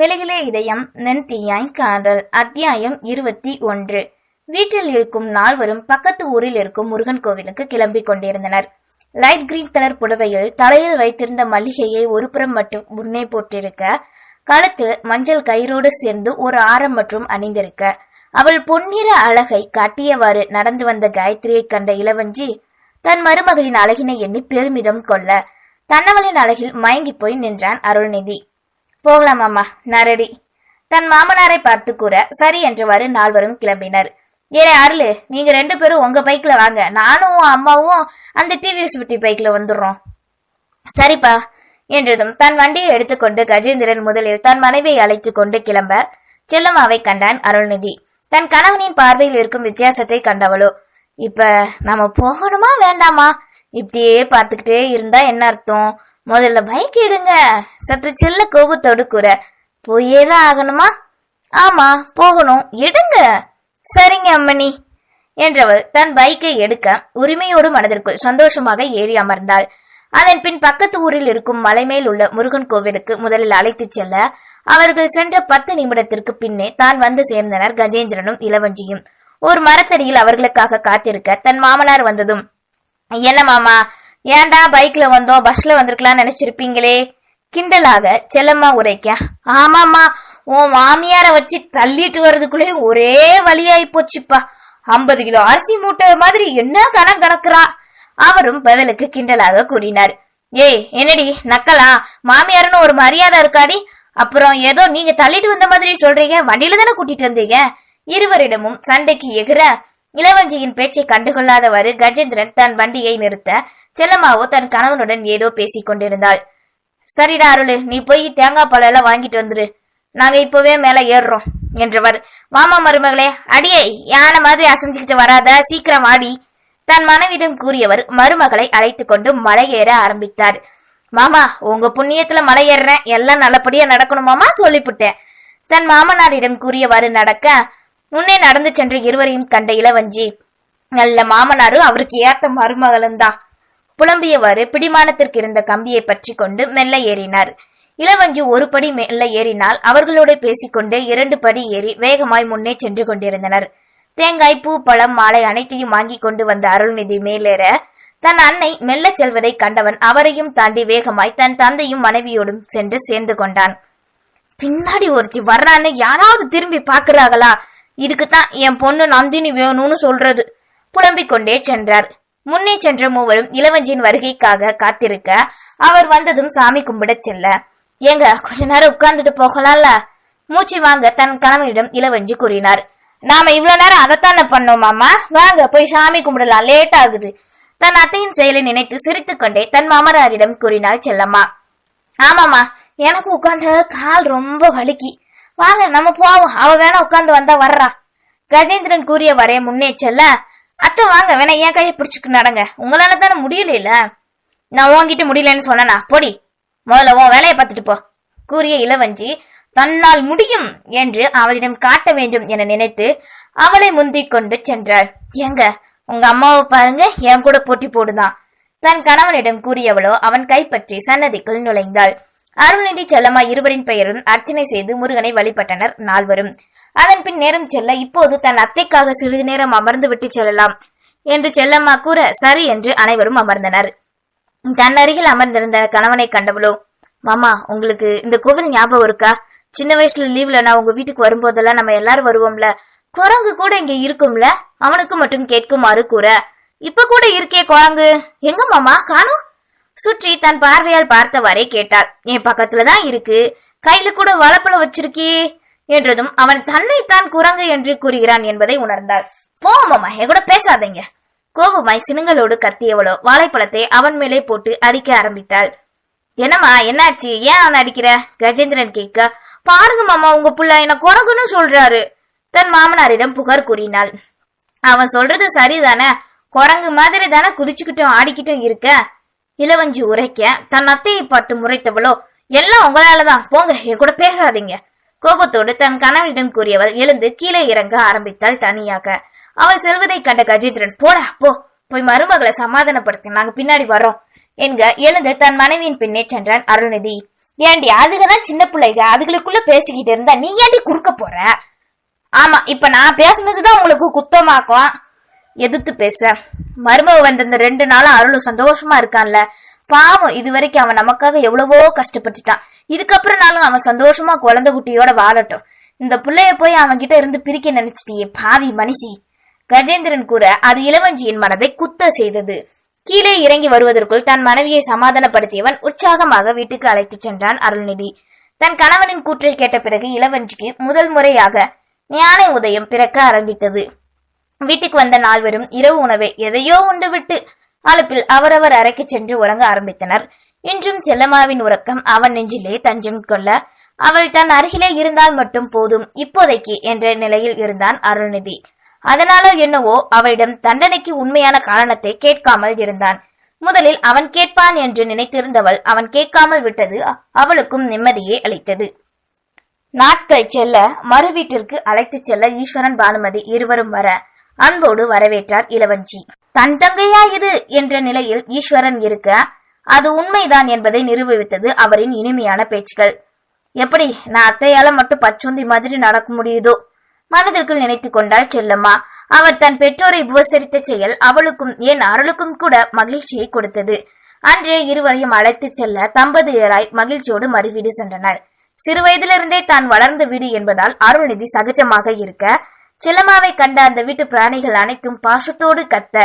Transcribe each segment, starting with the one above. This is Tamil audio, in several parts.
மெழுகிலே இதயம் நென்தீயாய் காதல். அத்தியாயம் இருபத்தி ஒன்று. வீட்டில் இருக்கும் நால்வரும் பக்கத்து ஊரில் இருக்கும் முருகன் கோவிலுக்கு கிளம்பிக் கொண்டிருந்தனர். லைட் கிரீன் கலர் புடவையில் தலையில் வைத்திருந்த மல்லிகையை ஒருபுறம் மட்டும் முன்னே போட்டிருக்க கழுத்து மஞ்சள் கயிறோடு சேர்ந்து ஒரு ஆரம் மற்றும் அணிந்திருக்க அவள் பொன்னிற அழகை காட்டியவாறு நடந்து வந்த காயத்ரியை கண்ட இளவஞ்சி தன் மருமகளின் அழகினை எண்ணி பெருமிதம் கொள்ள தன்னவளின் அழகில் மயங்கி போய் நின்றான் அருள்நிதி. போகலாம் அம்மா நான் ரெடி தன் மாமனாரை பார்த்து கூற சரி என்றவாறு நால்வரும் கிளம்பினர். ஏனே அருளு நீங்க ரெண்டு பேரும் உங்க பைக்ல வாங்க. நானும் அம்மாவும் அந்த டிவிஎஸ் விட்டி பைக்ல வந்துடுறோம். சரிப்பா என்றதும் தன் வண்டியை எடுத்துக்கொண்டு கஜேந்திரன் முதலில் தன் மனைவியை அழைத்து கொண்டு கிளம்ப செல்லம்மாவை கண்டான் அருள்நிதி. தன் கணவனின் பார்வையில் இருக்கும் வித்தியாசத்தை கண்டவளோ இப்ப நாம போகணுமா வேண்டாமா? இப்படியே பார்த்துக்கிட்டே இருந்தா என்ன அர்த்தம்? முதல்ல பைக் எடுங்க சற்று செல்ல கோபத்தோடு கூற போயே தான் ஆகணுமா? ஆமா போகணும். எடுங்க. சரிங்க அம்மணி. என்றவள் தன் பைக்கை எடுக்க உரிமையோடு மனதிற்குள் சந்தோஷமாக ஏறி அமர்ந்தாள். அதன் பின் பக்கத்து ஊரில் இருக்கும் மலைமேல் உள்ள முருகன் கோவிலுக்கு முதலில் அழைத்துச் செல்ல அவர்கள் சென்ற பத்து நிமிடத்திற்கு பின்னே தான் வந்து சேர்ந்தனர் கஜேந்திரனும் இளவஞ்சியும். ஒரு மரத்தடியில் அவர்களுக்காக காத்திருக்க தன் மாமனார் வந்ததும் என்ன மாமா ஏன்டா பைக்ல வந்தோம்? பஸ்ல வந்திருக்கலாம்னு நினைச்சிருப்பீங்களே. கிண்டலாக செல்லம்மா உரைக்க. ஆமாம்மா உன் மாமியார வச்சு தள்ளிட்டு வர்றதுக்குள்ளே ஒரே வழியாயி போச்சுப்பா. ஐம்பது கிலோ அரிசி மூட்டை மாதிரி என்ன கணம் கணக்குறா அவரும் பதிலுக்கு கிண்டலாக கூறினார். ஏய் என்னடி நக்கலா? மாமியாருன்னு ஒரு மரியாதை இருக்காடி. அப்புறம் ஏதோ நீங்க தள்ளிட்டு வந்த மாதிரி சொல்றீங்க. வண்டியில தானே கூட்டிட்டு வந்தீங்க? இருவரிடமும் சண்டைக்கு எகிற இளவஞ்சியின் பேச்சை கண்டுகொள்ளாதவாறு கஜேந்திரன் தன் வண்டியை நிறுத்த செல்லம்மாவோ தன் கணவனுடன் ஏதோ பேசிக் கொண்டிருந்தாள். சரிடா அருளு நீ போய் தேங்காய் பழம் எல்லாம் வாங்கிட்டு வந்துரு. நாங்க இப்பவே மேல ஏறுறோம் என்றவர். மாமா மருமகளே அடியே யானை மாதிரி அசைஞ்சுக்கிட்டு வராத சீக்கிரம் ஆடி தன் மனைவிடம் கூறியவர் மருமகளை அழைத்து கொண்டு மலை ஏற ஆரம்பித்தார். மாமா உங்க புண்ணியத்துல மலை ஏறுறேன் எல்லாம் நல்லபடியா நடக்கணுமாமா சொல்லிப்புட்டேன். தன் மாமனாரிடம் கூறியவாறு நடக்க முன்னே நடந்து சென்ற இருவரையும் கண்ட இளவஞ்சி நல்ல மாமனாரும் அவருக்கு ஏத்த மருமகளும் தான் புலம்பியவாறு பிடிமானத்திற்கு இருந்த கம்பியை பற்றி கொண்டு மெல்ல ஏறினார். இளவஞ்சி ஒரு படி மெல்ல ஏறினால் அவர்களோடு பேசிக்கொண்டே இரண்டு படி ஏறி வேகமாய் முன்னே சென்று கொண்டிருந்தனர். தேங்காய் பூ பழம் மாலை அனைத்தையும் வாங்கி கொண்டு வந்த அருள்நிதி மேலேற தன் அன்னை மெல்ல செல்வதை கண்டவன் அவரையும் தாண்டி வேகமாய் தன் தந்தையும் மனைவியோடும் சென்று சேர்ந்து கொண்டான். பின்னாடி ஒருத்தி வர்றான்னு யாராவது திரும்பி பாக்குறாங்களா இதுக்குத்தான் என் பொண்ணு நந்தினி வேணும்னு சொல்றது. புலம்பிக் கொண்டே சென்றார். முன்னே சென்ற மூவரும் இளவஞ்சியின் வருகைக்காக காத்திருக்க அவர் வந்ததும் சாமி கும்பிடச் செல்ல. ஏங்க கொஞ்ச நேரம் உட்கார்ந்துட்டு போகலாம்ல? மூச்சு வாங்க தன் கணவனிடம் இளவஞ்சி கூறினார். நாம இவ்வளவு நேரம் அதைத்தானே பண்ணோம் மாமா? வாங்க போய் சாமி கும்பிடலாம். லேட் ஆகுது. தன் அத்தையின் செயலை நினைத்து சிரித்துக் கொண்டே தன் மாமனாரிடம் கூறினாள் செல்லம்மா. ஆமாமா எனக்கு உட்கார்ந்த கால் ரொம்ப வலிக்கி. வாங்க நம்ம போவோம். அவ வேணா உட்கார்ந்து வந்தா வர்றா. கஜேந்திரன் கூறிய வரைய முன்னேச்சல்ல அத்தை வாங்க வேணா என் கையை பிடிச்சுக்கு நடங்க. உங்களால தானே முடியல நான் உங்ககிட்ட முடியலன்னு சொன்னனா? பொடி. முதல்ல உன் வேலையை பார்த்துட்டு போ. கூறிய இளவஞ்சி தன்னால் முடியும் என்று அவளிடம் காட்ட வேண்டும் என நினைத்து அவளை முந்திக் கொண்டு சென்றாள். ஏங்க உங்க அம்மாவை பாருங்க என் கூட போட்டி போடுதான். தன் கணவனிடம் கூறியவளோ அவன் கைப்பற்றி சன்னதிக்குள் நுழைந்தாள். அருள்நிதி செல்லம்மா இருவரின் பெயரும் அர்ச்சனை செய்து முருகனை வழிபட்டனர் நால்வரும். அதன் பின் நேரம் செல்ல இப்போது தன் அத்தைக்காக சிறிது நேரம் அமர்ந்து விட்டு செல்லலாம் என்று செல்லம்மா கூற சரி என்று அனைவரும் அமர்ந்தனர். தன் அருகில் அமர்ந்திருந்த கணவனை கண்டவளோ மாமா உங்களுக்கு இந்த கோவில் ஞாபகம் இருக்கா? சின்ன வயசுல லீவ்ல நான் உங்க வீட்டுக்கு வரும்போதெல்லாம் நம்ம எல்லாரும் வருவோம்ல. குரங்கு கூட இங்க இருக்கும்ல? அவனுக்கு மட்டும் கேட்குமாறு கூற இப்ப கூட இருக்கே குரங்கு. எங்க மாமா? காணும். சுற்றி தன் பார்வையால் பார்த்தவாறே கேட்டாள். என் பக்கத்துலதான் இருக்கு. கையில கூட வளப்பழம் வச்சிருக்கியே என்றதும் அவன் தன்னைத்தான் குரங்கு என்று கூறுகிறான் என்பதை உணர்ந்தாள். போ என் கூட பேசாதீங்க. கோபமாய் சினுங்களோடு கத்தியவளோ வாழைப்பழத்தை அவன் மேலே போட்டு அடிக்க ஆரம்பித்தாள். என்னம்மா என்னாச்சு? ஏன் அவன் அடிக்கிற? கஜேந்திரன் கேட்க பாருங்க மாமா உங்க புள்ள என்ன குரங்குன்னு சொல்றாரு. தன் மாமனாரிடம் புகார் கூறினாள். அவன் சொல்றது சரிதானே? குரங்கு மாதிரி தானே குதிச்சுக்கிட்டும் ஆடிக்கிட்டும் இருக்க? இளவஞ்சி உரைக்க தன் அத்தையை பார்த்து முறைத்தவளோ எல்லாம் உங்களாலதான். போங்க என் கூட பேசாதீங்க. கோபத்தோடு தன் கணவனிடம் கூறியவள் எழுந்து கீழே இறங்க ஆரம்பித்தாள் தனியாக. அவள் செல்வதைக் கண்ட கஜேந்திரன் போடா போ. போய் மருமகளை சமாதானப்படுத்த. நாங்க பின்னாடி வரோம் என்க எழுந்து தன் மனைவியின் பின்னே சென்றான் அருள்நிதி. ஏண்டி அதுகதான் சின்ன பிள்ளைக அதுகளுக்குள்ள பேசிக்கிட்டு இருந்தா நீ ஏண்டி குறுக்க போற? ஆமா இப்ப நான் பேசுனதுதான் உங்களுக்கு குத்தமாக்கும். எதிர்த்து பேச. மருமக வந்த இந்த ரெண்டு நாளும் அருளும் சந்தோஷமா இருக்கான்ல. பாவம் இது வரைக்கும் அவன் நமக்காக எவ்வளவோ கஷ்டப்பட்டுட்டான். இதுக்கப்புறம் நாளும் அவன் சந்தோஷமா குழந்தை குட்டியோட வாழட்டும். இந்த பிள்ளைய போய் அவன் கிட்ட இருந்து பிரிக்க நினைச்சிட்டியே பாவி மனுஷி. கஜேந்திரன் கூற அது இளவஞ்சியின் மனதை குத்த செய்தது. கீழே இறங்கி வருவதற்குள் தன் மனைவியை சமாதானப்படுத்தியவன் உற்சாகமாக வீட்டுக்கு அழைத்துச் சென்றான் அருள்நிதி. தன் கணவனின் கூற்றை கேட்ட பிறகு இளவஞ்சிக்கு முதல் முறையாக ஞான உதயம் பிறக்க ஆரம்பித்தது. வீட்டுக்கு வந்த நால்வரும் இரவு உணவை எதையோ உண்டுவிட்டு அழுப்பில் அவரவர் அறைக்கு சென்று உறங்க ஆரம்பித்தனர். இன்றும் செல்லம்மாவின் உறக்கம் அவன் நெஞ்சிலே தஞ்சம் கொள்ள அவள் தன் அருகிலே இருந்தால் மட்டும் போதும் இப்போதைக்கு என்ற நிலையில் இருந்தான் அருள்நிதி. அதனால என்னவோ அவளிடம் தண்டனைக்கு உண்மையான காரணத்தை கேட்காமல் இருந்தான். முதலில் அவன் கேட்பான் என்று நினைத்திருந்தவள் அவன் கேட்காமல் விட்டது அவளுக்கும் நிம்மதியை அளித்தது. நாட்கள் செல்ல மறு வீட்டிற்கு அழைத்துச் செல்ல ஈஸ்வரன் பானுமதி இருவரும் வர அன்போடு வரவேற்றார் இளவஞ்சி. தன் தங்கையா இது? என்ற நிலையில் ஈஸ்வரன் இருக்க அது உண்மைதான் என்பதை நிரூபித்தது அவரின் இனிமையான பேச்சுகள் எப்படி? நான் அத்தையால மட்டும் பச்சுந்தி மாதிரி நடக்க முடியுதோ? மனதிற்குள் நினைத்துக் கொண்டாள் செல்லம்மா. அவர் தன் பெற்றோரை உபசரித்த செயல் அவளுக்கும் ஏன் அருளுக்கும் கூட மகிழ்ச்சியை கொடுத்தது. அன்றே இருவரையும் அழைத்துச் செல்ல தம்பதியராய் மகிழ்ச்சியோடு மறுவீடு சென்றனர். சிறுவயதிலிருந்தே தான் வளர்ந்த வீடு என்பதால் அருள்நிதி சகஜமாக இருக்க சிலமாவை கண்ட அந்த வீட்டு பிராணிகள் அனைத்தும் பாசத்தோடு கத்த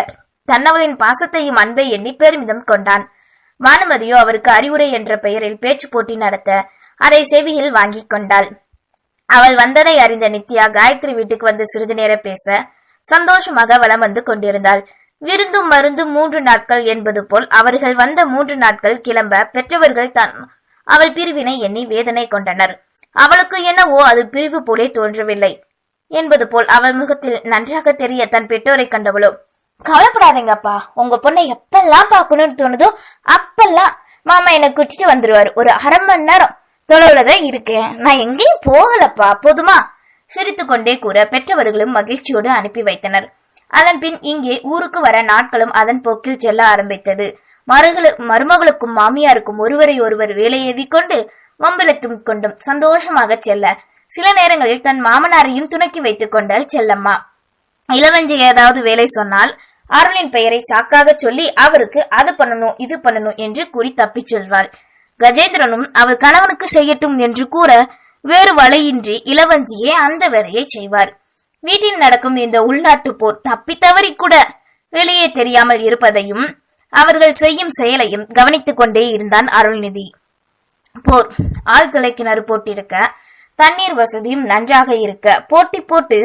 தன்னவளின் பாசத்தையும் அன்பை எண்ணி பெருமிதம் கொண்டான். வானுமதியோ அவருக்கு அறிவுரை என்ற பெயரில் பேச்சு போட்டி நடத்த அதை செவியில் வாங்கிக் கொண்டாள். அவள் வந்ததை அறிந்த நித்யா காயத்ரி வீட்டுக்கு வந்து சிறிது நேரம் பேச சந்தோஷமாக வலம் வந்து கொண்டிருந்தாள். விருந்தும் மருந்தும் மூன்று நாட்கள் என்பது போல் அவர்கள் வந்த மூன்று நாட்கள் கிளம்ப பெற்றவர்கள் தான் அவள் பிரிவினை எண்ணி வேதனை கொண்டனர். அவளுக்கு என்னவோ அது பிரிவு போலே தோன்றவில்லை. என்பது போல் அவள் முகத்தில் நன்றாக தெரிய தன் பெற்றோரை கண்டவளோ கவலைப்படாதீங்கப்பா. உங்க பொண்ணை எப்பெல்லாம் பார்க்கணும்னு தோணுதோ அப்பெல்லாம் மாமா என்னை கூட்டிட்டு வந்துருவாரு. ஒரு அரை மணி நேரம் தொலைவுலதான் இருக்கேன். நான் எங்கேயும் போகலப்பா. போதுமா? சிரித்துக்கொண்டே கூற பெற்றவர்களும் மகிழ்ச்சியோடு அனுப்பி வைத்தனர். அதன் பின் இங்கே ஊருக்கு வர நாட்களும் அதன் போக்கில் செல்ல ஆரம்பித்தது. மருகளு மருமகளுக்கும் மாமியாருக்கும் ஒருவரை ஒருவர் வேலையேவி கொண்டு மம்பலத்தும் கொண்டும் சந்தோஷமாக செல்ல சில நேரங்களில் தன் மாமனாரையும் துணக்கி வைத்துக் கொண்டாள் செல்லம்மா. இளவஞ்சி ஏதாவது வேலை சொன்னால் அருணின் பெயரை சாக்காக சொல்லி அவருக்கு அது பண்ணணும் இது பண்ணணும் என்று கூறி தப்பிச் செல்வாள். கஜேந்திரனும் அவர் கணவனுக்கு செய்யட்டும் என்று கூற வேறு வழியின்றி இளவஞ்சியே அந்த வேலையை செய்வார். வீட்டில் நடக்கும் இந்த உள்நாட்டு போர் தப்பித்தவறி கூட வெளியே தெரியாமல் இருப்பதையும் அவர்கள் செய்யும் செயலையும் கவனித்துக் கொண்டே இருந்தான் அருள்நிதி. போர் ஆழ்துளை கிணறு போட்டிருக்க தண்ணீர் வசதியும் நன்றாக இருக்க போட்டி போட்டு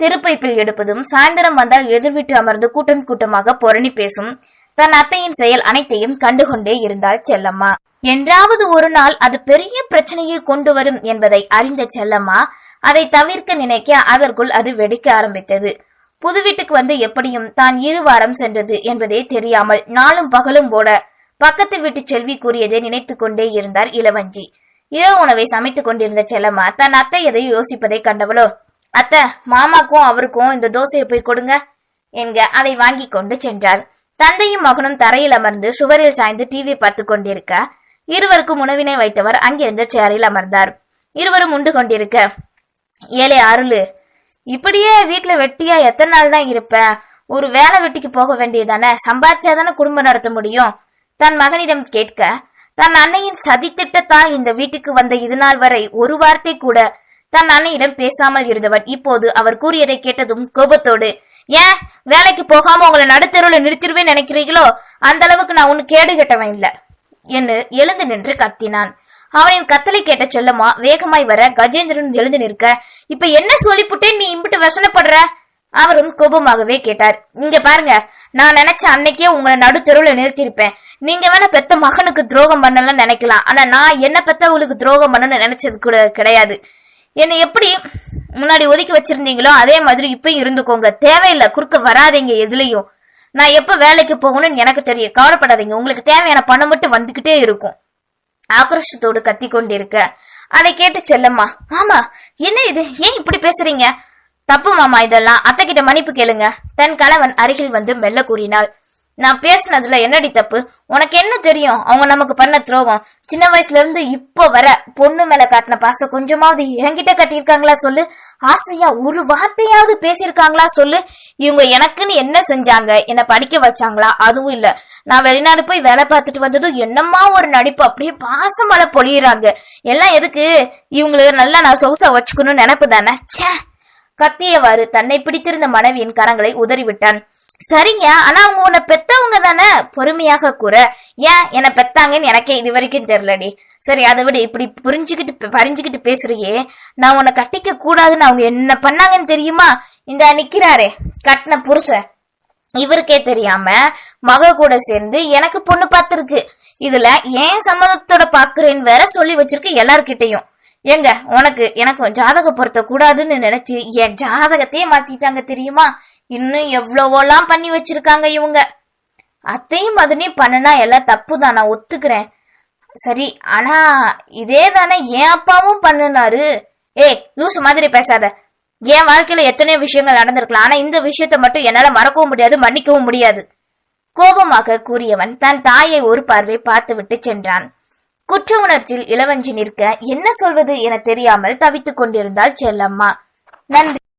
திருப்பைப்பில் எடுப்பதும் சாயந்தரம் வந்தால் எதிர்விட்டு அமர்ந்து கூட்டம் கூட்டமாக பொரணி பேசும் தன் அத்தையின் செயல் அனைத்தையும் கண்டுகொண்டே இருந்தாள் செல்லம்மா. என்றாவது ஒரு நாள் அது பெரிய பிரச்சனையை கொண்டு வரும் என்பதை அறிந்த செல்லம்மா அதை தவிர்க்க நினைக்க அதற்குள் அது வெடிக்க ஆரம்பித்தது. புது வீட்டுக்கு வந்து எப்படியும் தான் இரு வாரம் சென்றது என்பதே தெரியாமல் நாளும் பகலும் போட பக்கத்து வீட்டு செல்வி கூறியதை நினைத்துக் கொண்டே இருந்தார் இளவஞ்சி. இரவு உணவை சமைத்துக் கொண்டிருந்த செல்லம்மா தன் அத்தை எதை யோசிப்பதை கண்டவளோ அத்தை மாமாக்கும் அவருக்கும் இந்த தோசையை போய் கொடுங்க என்க அதை வாங்கி கொண்டு சென்றார் தந்தையும் மகனும் தரையில் அமர்ந்து சுவரில் சாய்ந்து டிவி பார்த்து கொண்டிருக்க இருவருக்கும் உணவினை வைத்தவர் அங்கிருந்த சேரில் அமர்ந்தார். இருவரும் உண்டு கொண்டிருக்க ஏழை அருளு இப்படியே வீட்டுல வெட்டியா எத்தனை நாள் தான் இருப்ப? ஒரு வேலை வெட்டிக்கு போக வேண்டியதானே சம்பாரிச்சாதானே குடும்பம் நடத்த முடியும்? தன் மகனிடம் கேட்க தன் அன்னையின் சதித்திட்டத்தால் இந்த வீட்டுக்கு வந்த இதுநாள் வரை ஒரு வார்த்தை கூட தன் அன்னையிடம் பேசாமல் இருந்தவன். இப்போது அவர் கூறியதை கேட்டதும் கோபத்தோடு ஏன்? வேலைக்கு போகாம உங்களை நடுத்தருவில் நிறுத்திடுவேன் நினைக்கிறீங்களோ அந்த அளவுக்கு நான் ஒன்னு கேடு கெட்டவன் இல்ல. என்று எழுந்து நின்று கத்தினான். அவனின் கத்தலை கேட்ட செல்லம்மா வேகமாய் வர கஜேந்திரன் எழுந்து நிற்க. இப்ப என்ன சொல்லிப்புட்டேன் நீ இம்பிட்டு வசனப்படுற? அவரும் கோபமாகவே கேட்டார். இங்க பாருங்க நான் நினைச்ச அன்னைக்கே உங்களை நடுத்தெருவுல நிறுத்தியிருப்பேன். நீங்க வேணா பெத்த மகனுக்கு துரோகம் பண்ணலாம் நினைக்கலாம். ஆனா நான் என்ன பெத்தவங்களுக்கு துரோகம் பண்ணணும்னு நினைச்சது கூட கிடையாது. என்னை எப்படி முன்னாடி ஒதுக்கி வச்சிருந்தீங்களோ அதே மாதிரி இப்பயும் இருந்துக்கோங்க. தேவையில்லை குறுக்க வராதீங்க எதுலயும். நான் எப்ப வேலைக்கு போகணும்னு எனக்கு தெரியும். கவலைப்படாதீங்க. உங்களுக்கு தேவையான பணம் மட்டும் வந்துகிட்டே இருக்கும். ஆக்ரோஷத்தோடு கத்தி கொண்டிருக்க அதை கேட்டு செல்லம்மா ஆமா என்ன இது? ஏன் இப்படி பேசுறீங்க? தப்பு மாமா இதெல்லாம் அத்தை கிட்ட மன்னிப்பு கேளுங்க. தன் கணவன் அருகில் வந்து மெல்ல கூறினாள். நான் பேசுனதுல என்னடி தப்பு? உனக்கு என்ன தெரியும்? அவங்க நமக்கு பண்ண துரோகம். சின்ன வயசுல இருந்து இப்போ வர பொண்ணு மேல காட்டின பாசம் கொஞ்சமாவது என்கிட்ட கட்டியிருக்காங்களா சொல்லு? ஆசையா ஒரு வார்த்தையாவது பேசியிருக்காங்களா சொல்லு? இவங்க எனக்குன்னு என்ன செஞ்சாங்க? என்ன படிக்க வச்சாங்களா? அதுவும் இல்ல. நான் வெளிநாடு போய் வேலை பார்த்துட்டு வந்ததும் என்னம்மா ஒரு நடிப்பு? அப்படியே பாசமலை பொழியிறாங்க. எல்லாம் எதுக்கு? இவங்களுக்கு நல்லா நான் சொகுசா வச்சுக்கணும்னு நினைப்பு தானே? ச்சே! கத்தியவாறு தன்னை பிடித்திருந்த மனைவியின் கரங்களை உதறிவிட்டான். சரிங்க ஆனா அவங்க உன்னை பெத்தவங்க தானே? பொறுமையாக கூற. ஏன் என்னை பெத்தாங்கன்னு எனக்கே இது வரைக்கும் தெரியலடி. சரி அதை விட. இப்படி புரிஞ்சுக்கிட்டு பறிஞ்சுக்கிட்டு பேசுறியே. நான் உன்னை கட்டிக்க கூடாதுன்னு அவங்க என்ன பண்ணாங்கன்னு தெரியுமா? இந்த நிக்கிறாரே கட்டின புருஷன். இவருக்கே தெரியாம மக கூட சேர்ந்து எனக்கு பொண்ணு பார்த்துருக்கு. இதுல ஏன் சம்மதத்தோட பாக்குறேன்னு வேற சொல்லி வச்சிருக்கு எல்லார்கிட்டையும். ஏங்க உனக்கு எனக்கும் ஜாதக பொருத்த கூடாதுன்னு நினைச்சு என் ஜாதகத்தையே மாத்திட்டாங்க தெரியுமா? இன்னும் எவ்வளவோலாம் பண்ணி வச்சிருக்காங்க இவங்க? அத்தையும் மதனையும் பண்ணுனா எல்லாம் தப்பு தான் நான் ஒத்துக்கிறேன். சரி ஆனா இதே தானே என் அப்பாவும் பண்ணுனாரு. ஏய் லூசு மாதிரி பேசாத. என் வாழ்க்கையில எத்தனையோ விஷயங்கள் நடந்திருக்கலாம் ஆனா இந்த விஷயத்த மட்டும் என்னால மறக்கவும் முடியாது மன்னிக்கவும் முடியாது. கோபமாக கூறியவன் தன் தாயை ஒரு பார்வை பார்த்துவிட்டு சென்றான். குற்ற உணர்ச்சியில் இளவஞ்சி நிற்க என்ன சொல்வது என தெரியாமல் தவித்துக் கொண்டிருந்தாள் செல்லம்மா. நன்றி.